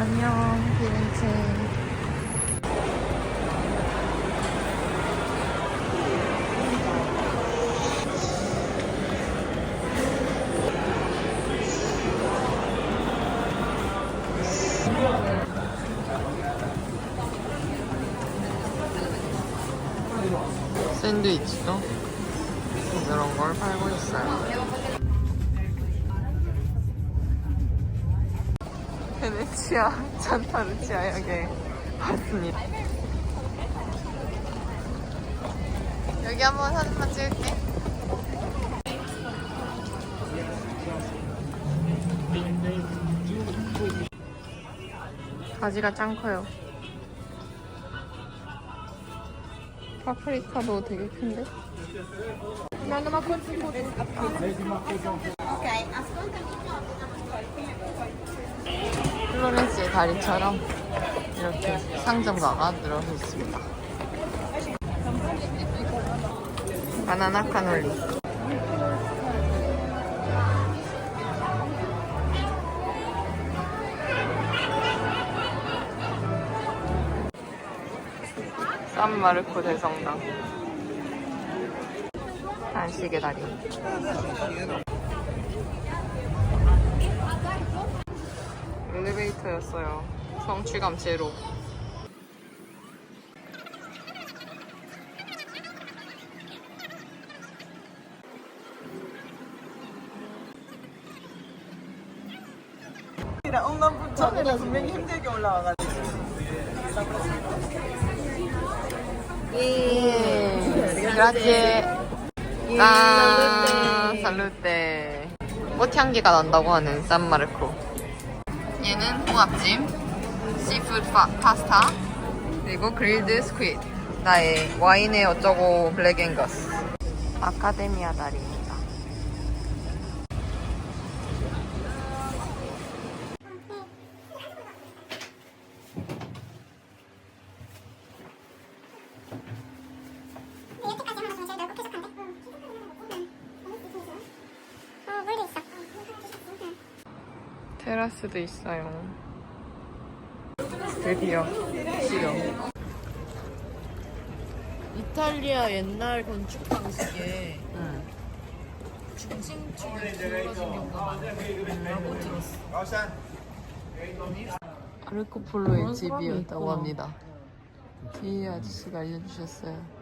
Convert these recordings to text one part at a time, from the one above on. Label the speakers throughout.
Speaker 1: 안녕, 비렌체. 샌드위치도 베네치아 산타루치아역에 왔습니다. 여기 한번 사진만 찍을게. 가지가 짱 커요. 파프리카도 되게 큰데? 플로렌스의 다리처럼 이렇게 상점가가 늘어서 있습니다. 바나나 카놀리. 산마르코 대성당. 안식의 다리. 엘리베이터였어요. 성취감 제로.
Speaker 2: 내가 분명히 힘들게 올라와가지고
Speaker 1: 예. 그라zie. 짠. 살루테. 꽃향기가 난다고 하는 산마르코. 얘는 홍합찜, 시푸드 파, 파스타, 그리고 그릴드 스퀴드. 나의 와인의 어쩌고 블랙 앤거스. 아카데미아 다리입니다.
Speaker 3: 이렇게까지 하면 좀 제일 넓고 쾌적한데? 어, 물도 있어.
Speaker 1: 테라스도 있어요. 드디어 시험.
Speaker 4: 이탈리아 옛날 건축 방식에
Speaker 1: 응.
Speaker 4: 중심축을 들어가진 경우가 많다고 들었어.
Speaker 1: 아르코폴로의 집이었다고. 합니다. 뒤에 아저씨가 알려주셨어요.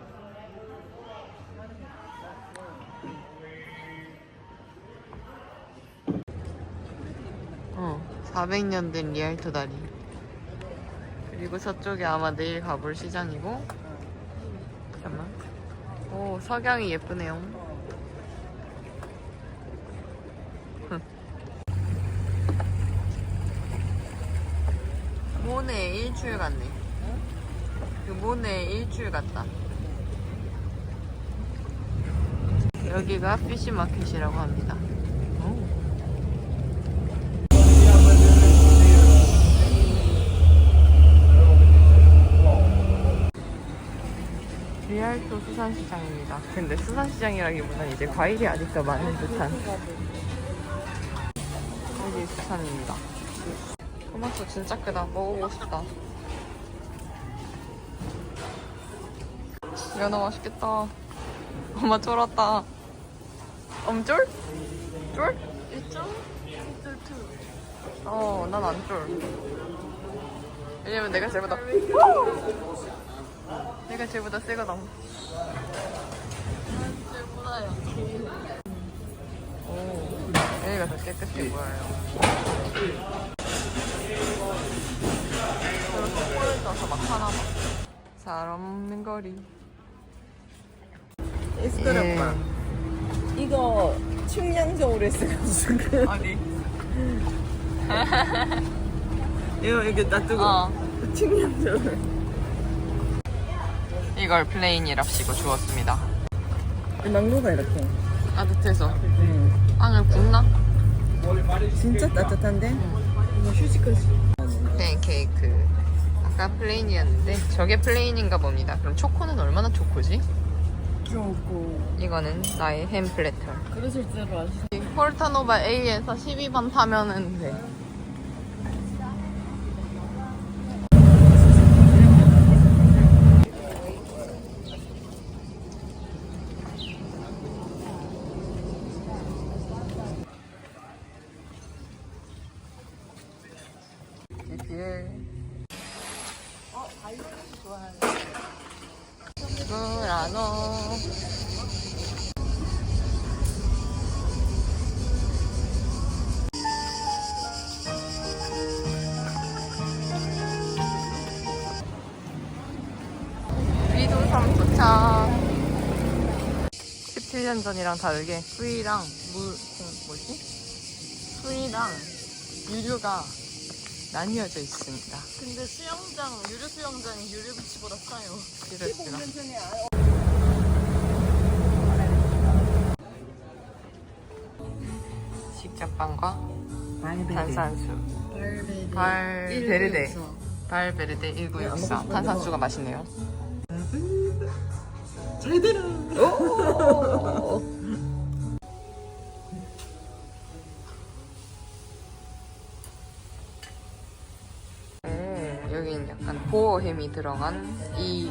Speaker 1: 400년 된 리알토 다리. 그리고 저쪽에 아마 내일 가볼 시장이고. 잠깐만. 오, 석양이 예쁘네요. 모네 일주일 갔네. 그 모네 일주일 갔다. 여기가 피시마켓이라고 합니다. 리알토 수산시장입니다. 근데 수산시장이라기보다는 이제 과일이 아직도 많은 듯한 여기 수산입니다. 토마토 진짜 크다. 먹어보고 싶다. 연어 맛있겠다. 엄마 쫄았다. 엄쫄? 쫄? 이쫄? 어, 난 안 쫄. 왜냐면 내가 쟤보다 내가 쟤보다 세거든. 오, 얘가 더 깨끗해 보여요. 저렇게 꼴을 떠서 막 하나 봐. 사람 없는 거리.
Speaker 2: 에스더라
Speaker 1: 예.
Speaker 2: 이거 측량적으로 했어가지고
Speaker 1: 어디?
Speaker 2: 이거 이렇게 놔두고
Speaker 1: 어.
Speaker 2: 측량적으로
Speaker 1: 이걸 플레인이랍시고 주었습니다.
Speaker 2: 망고가 이렇게
Speaker 1: 따뜻해서
Speaker 2: 음.
Speaker 1: 빵을 굽나?
Speaker 2: 진짜 따뜻한데? 이거 휴지까지
Speaker 1: 팬케이크. 아까 플레인이었는데 저게 플레인인가 봅니다. 그럼 초코는 얼마나 초코지?
Speaker 2: 좋고
Speaker 1: 이거는 나의 햄 플래터.
Speaker 4: 그릇을 대로 아시
Speaker 1: 폴타노바 A에서 12번 타면은 돼. 17년 전이랑 다르게 수위랑 물 공- 뭐지? 수위랑 유류가 나뉘어져 있습니다.
Speaker 2: 근데 수영장, 유료 수영장이 유료 비치보다 싸요.
Speaker 1: 이랬더라. 식자빵과 탄산수. 발베르데. 발베르데 1964. 탄산수가 맛있네요. 오, 여기는 약간 보어햄이 들어간 이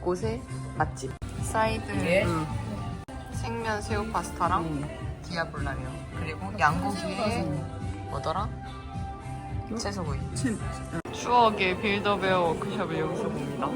Speaker 1: 곳의 맛집. 사이드 음. 생면 새우 파스타랑 디아블라래요. 그리고 양고기에 뭐더라? 채소구이. 추억의 빌더베어 워크숍을 여기서 봅니다.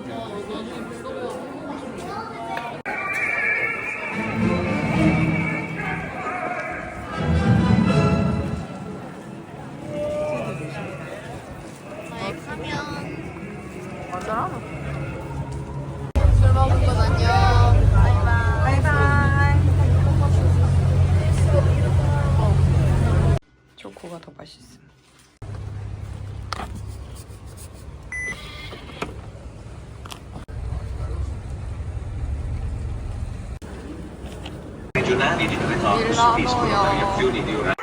Speaker 5: Regionali di Trento stupiscono variazioni di orario.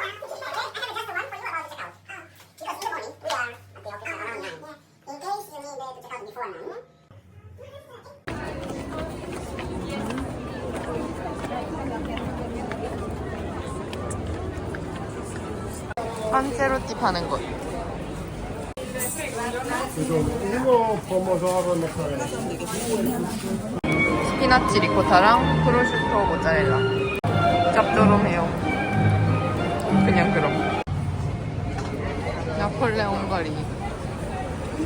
Speaker 1: 판체로티 파는 곳. 스피나치 리코타랑 프로슈토 모짜렐라. 짭조름해요. 그냥 그럼. 나폴레옹 거리.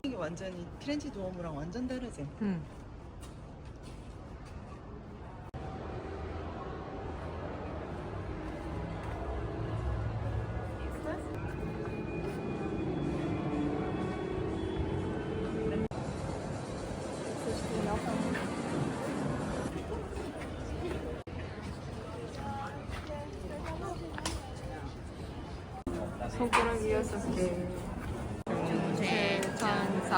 Speaker 2: 이게 완전히 피렌체 도어무랑 완전 다르지.
Speaker 1: 음. 여섯 개. 세천사.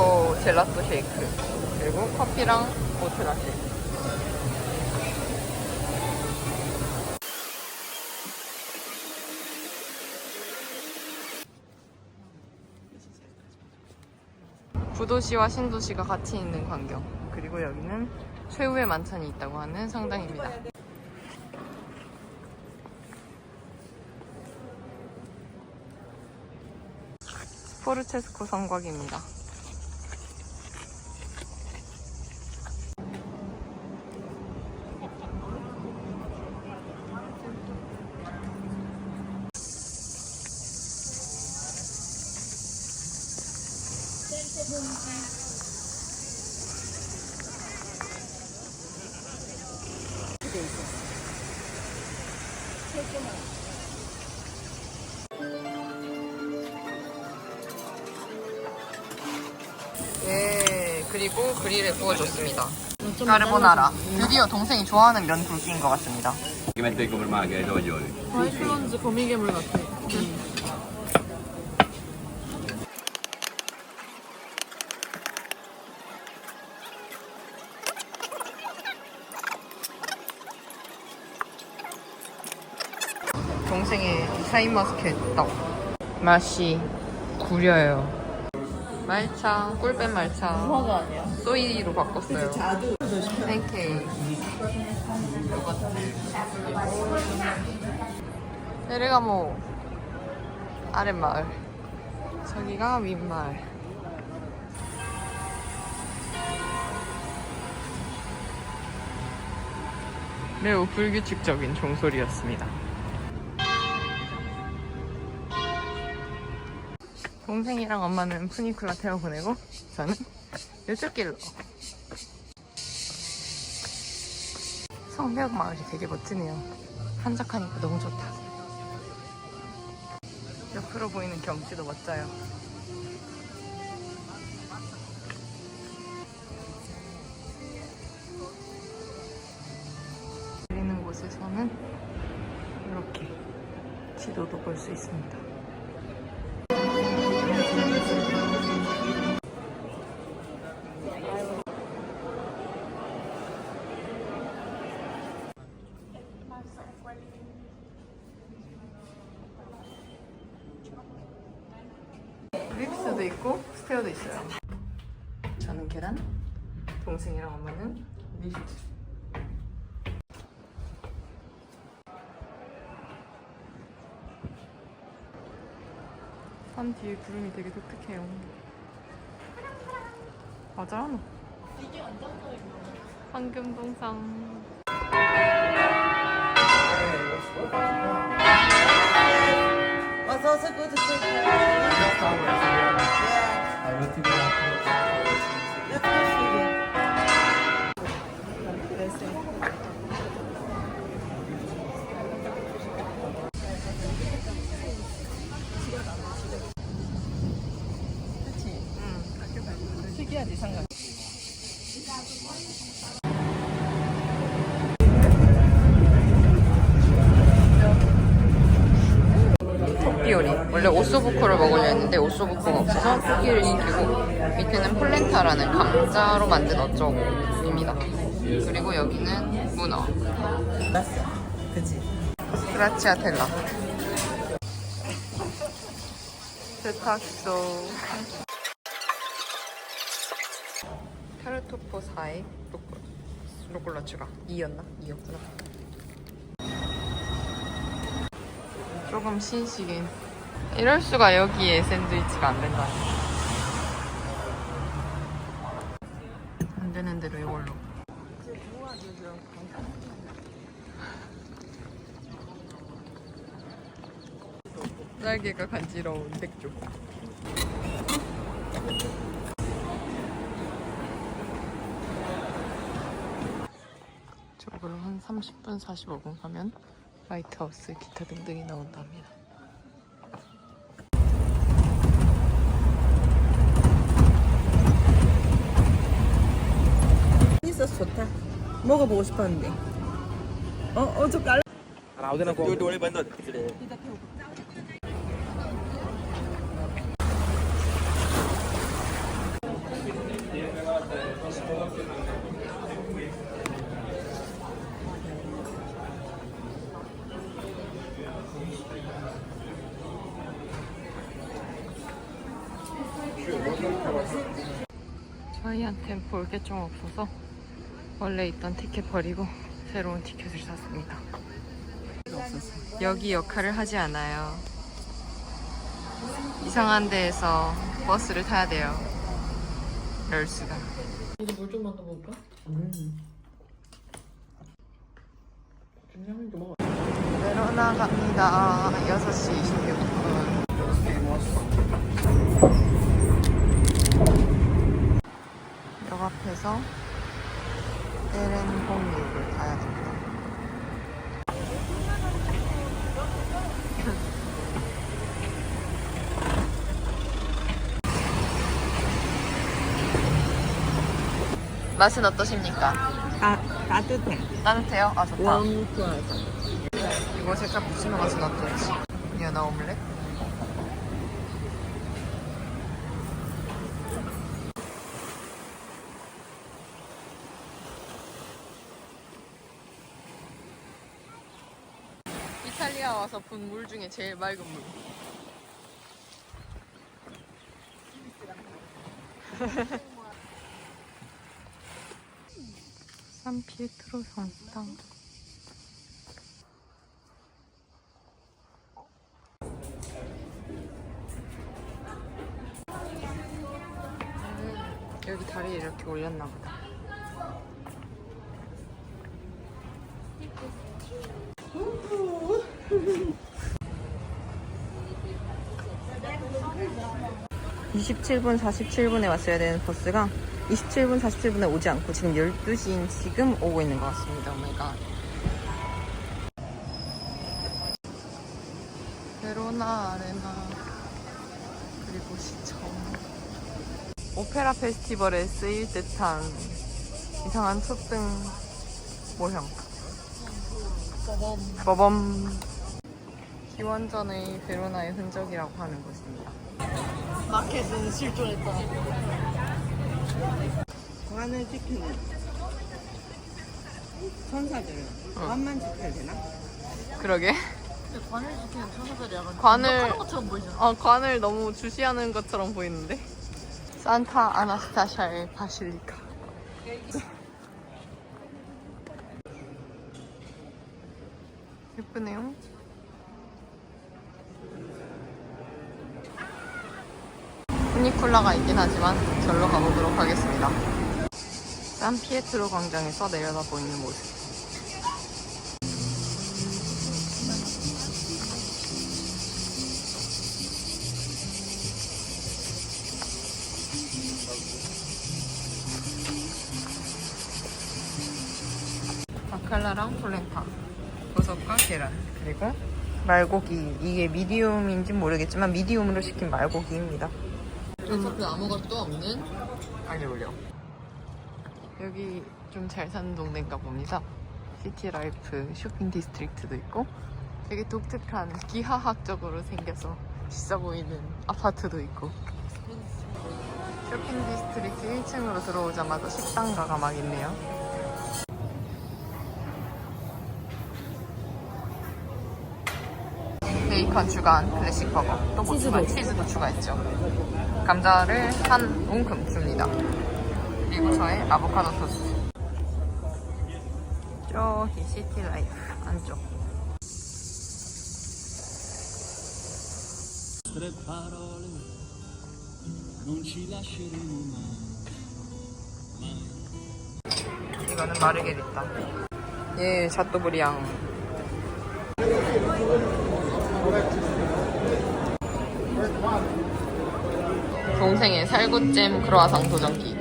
Speaker 1: 초코 젤라또 쉐이크, 그리고 커피랑 오트라 쉐이크. 구도시와 신도시가 같이 있는 광경. 그리고 여기는 최후의 만찬이 있다고 하는 상당입니다. 포르체스코 성곽입니다. 그리고 그릴에 구워줬습니다. 까르보나라. 드디어 동생이 좋아하는 면 굵기인 것 같습니다.
Speaker 5: Che mette come maglia i toglioli.
Speaker 2: 아이슬란드 거미괴물 같아.
Speaker 1: 동생의 샤인머스켓 떡. 맛이 구려요. 말차, 꿀뺀 말차.
Speaker 2: 무화과 아니야?
Speaker 1: 소이로 바꿨어요.
Speaker 2: 자두.
Speaker 1: 팬케이크. 베르가모 아랫마을. 저기가 윗마을. 매우 불규칙적인 종소리였습니다. 동생이랑 엄마는 푸니쿨라 태워 보내고 저는 이쪽 길로 성벽 마을이 되게 멋지네요. 한적하니까 너무 좋다. 옆으로 보이는 경치도 멋져요. 있는 곳에서는 이렇게 지도도 볼 수 있습니다. 립스도 있고 스테어도 있어요. 저는 계란, 동생이랑 엄마는 리프트. 산 뒤에 구름이 되게 독특해요. 맞아. 황금동상.
Speaker 2: 어서 어서 go to take care. Let's go shooting. That's it. 그치? 응. 특이하지, 상관.
Speaker 1: 토끼요리. 원래 오소부코를 먹으려 했는데 오소부코가 없어서 토끼를 시키고 밑에는 폴렌타라는 감자로 만든 어쩌고입니다. 그리고 여기는 문어.
Speaker 2: 그치?
Speaker 1: 그라치아텔라. 세탁소. 타르토포 4에 루꼴라. 루꼴라 추가. 2였나? 2였구나. 조금 신식인. 이럴 수가 여기에 샌드위치가 안 된다. 안 되는 대로 이걸로. 날개가 간지러운 백조. 저걸로 한 30분, 45분 가면 라이트하우스 기타 등등이 나온답니다.
Speaker 2: 소스 좋다. 먹어보고 싶었는데. 어, 어, 저 깔.
Speaker 4: 라우데나 고. 요리 원래 그래.
Speaker 1: 저희한텐 볼 게 좀 없어서 원래 있던 티켓 버리고 새로운 티켓을 샀습니다. 여기 역할을 하지 않아요. 이상한 데에서 버스를 타야 돼요. 럴스가. 이제 물 좀만 더 먹을까? 베로나 갑니다. 6시 26분. 역 앞에서 공유를 가야 됩니다. 맛은 어떠십니까?
Speaker 2: 아, 따뜻해.
Speaker 1: 따뜻해요? 아 좋다. 이거 살짝 붙이는 맛은 어떨지. 연어 오믈렛? 이탈리아 와서 본 물 중에 제일 맑은 물. 산피에트로 성당. 음, 여기 다리 이렇게 올렸나 보다. (27분 47분에) 왔어야 되는 버스가 27분 47분에 오지 않고 지금 12시인 지금 오고 있는 것 같습니다. 오마이갓. 베로나 아레나 그리고 시청 오페라 페스티벌에 쓰일 듯한 이상한 촛등 모형 버범 기원전의 베로나의 흔적이라고 하는 곳입니다.
Speaker 2: 마켓은 실존했다. 관을 지키는 천사들은 관만 지켜야 되나?
Speaker 1: 그러게.
Speaker 2: 관을 지키는 천사들이 약간
Speaker 1: 관을
Speaker 2: 것처럼 보이잖아.
Speaker 1: 어, 관을 너무 주시하는 것처럼 보이는데. 산타 아나스타샤의 바실리카. 예쁘네요. 후니쿨라가 있긴 하지만 절로 가보도록 하겠습니다. 산 피에트로 광장에서 내려다 보이는 모습. 바칼라랑 폴렌타, 버섯과 계란, 그리고 말고기. 이게 미디움인지 모르겠지만 미디움으로 시킨 말고기입니다. 어차피 아무것도 없는 알리올리오. 여기 좀 잘 사는 동네인가 봅니다. 시티라이프 쇼핑 디스트릭트도 있고 되게 독특한 기하학적으로 생겨서 비싸 보이는 아파트도 있고 쇼핑 디스트릭트 1층으로 들어오자마자 식당가가 막 있네요. 베이컨 추가한 클래식 버거. 또뭐 추가? 치즈도 추가했죠. 감자를 한 웅큼 줍니다. 그리고 저의 아보카도 토스트. 저기 시티 라이프 안쪽. 이거는 마르게리타. 예, 샤또브리앙. 동생의 살구잼 크로아상 도전기.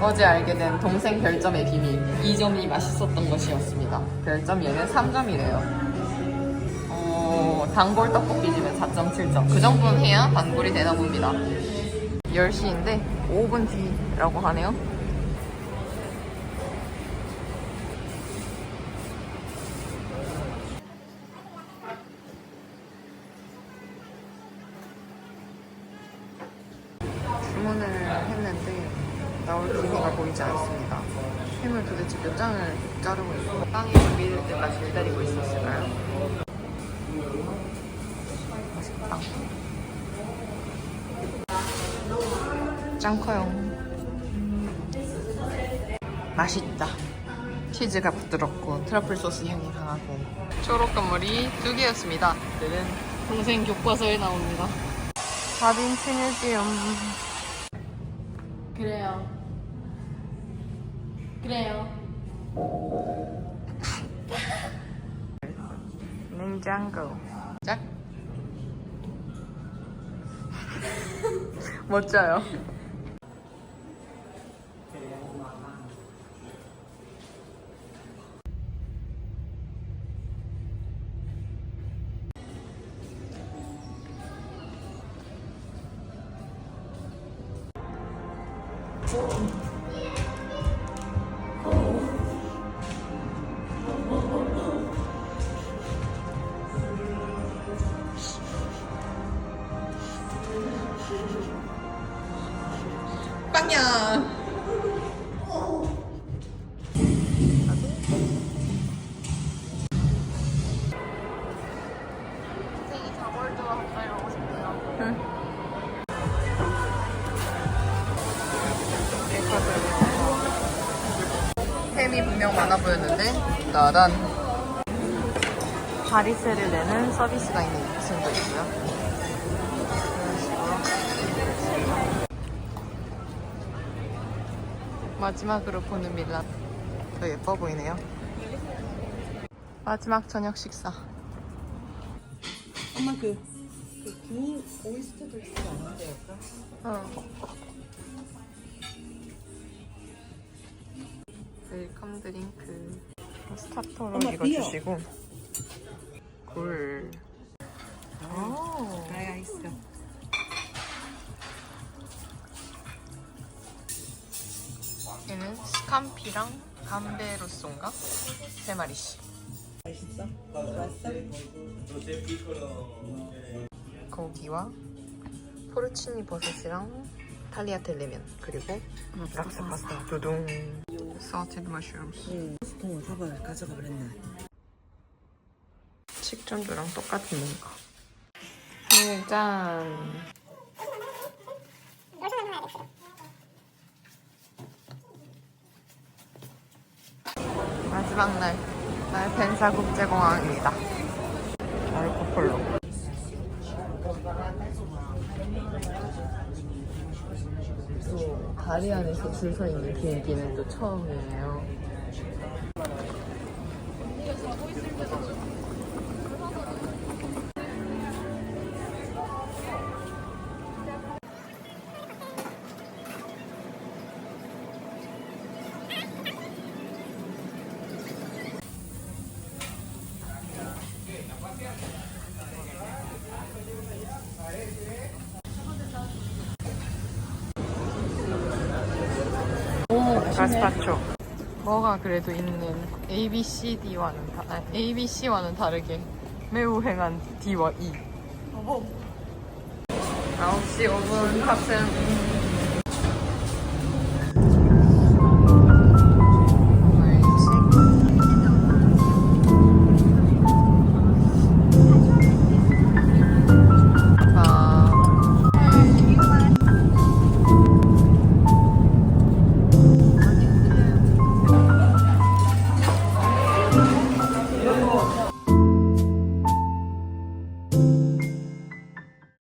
Speaker 1: 어제 알게 된 동생 별점의 비밀. 이 점이 맛있었던 것이었습니다. 별점 얘는 3점이래요. 어, 단골 떡볶이집은 4.7점. 그 정도는 해야 단골이 되나 봅니다. 10시인데 5분 뒤라고 하네요. 주문을 했는데 나올 기미가 보이지 않습니다. 햄을 도대체 몇 장을 자르고 있고 빵이 준비될 때까지 기다리고 있었을까요? 맛있다. 짱 커요. 맛있다. 치즈가 부드럽고 트러플 소스 향이 강하고 초록 건물이 두 개였습니다. 그는
Speaker 2: 동생 교과서에 나옵니다.
Speaker 1: 다빈치 뮤지엄
Speaker 2: 그래요. 그래요.
Speaker 1: 냉장고. 짝 멋져요 나단 자리세를 내는 서비스가 있는 2층도 있고요. 이런 식으로 마지막으로 보는 밀라 더 예뻐 보이네요. 마지막 저녁 식사.
Speaker 2: 엄마 그, 그구 오이스터도 있어 않은데
Speaker 1: 어. 웰컴 드링크 스타터로
Speaker 2: 엄마,
Speaker 1: 이거. 주시고 굴 오.
Speaker 2: 나야 있어
Speaker 1: 얘는 스캄피랑 감베로소인가? 세 마리씩
Speaker 2: 맛있어? 맛있어?
Speaker 1: 고기와 포르치니 버섯이랑 탈리아텔레면 그리고 락사 파스타 두둥 salted mushrooms
Speaker 2: 응돈 밥을 가져가 버렸네
Speaker 1: 식전주랑 똑같은 거. 네, 짠. 마지막 날, 날 벤사 국제공항입니다. 마르코폴로. 또 다리 안에서 줄 서 있는 비행기는 또 처음이에요. 가스파초. 뭐가 그래도 있는 A, B, C, D와는 다, 아니, A, B, C와는 다르게 매우 행한 D와 E. 9시 5분 탑승.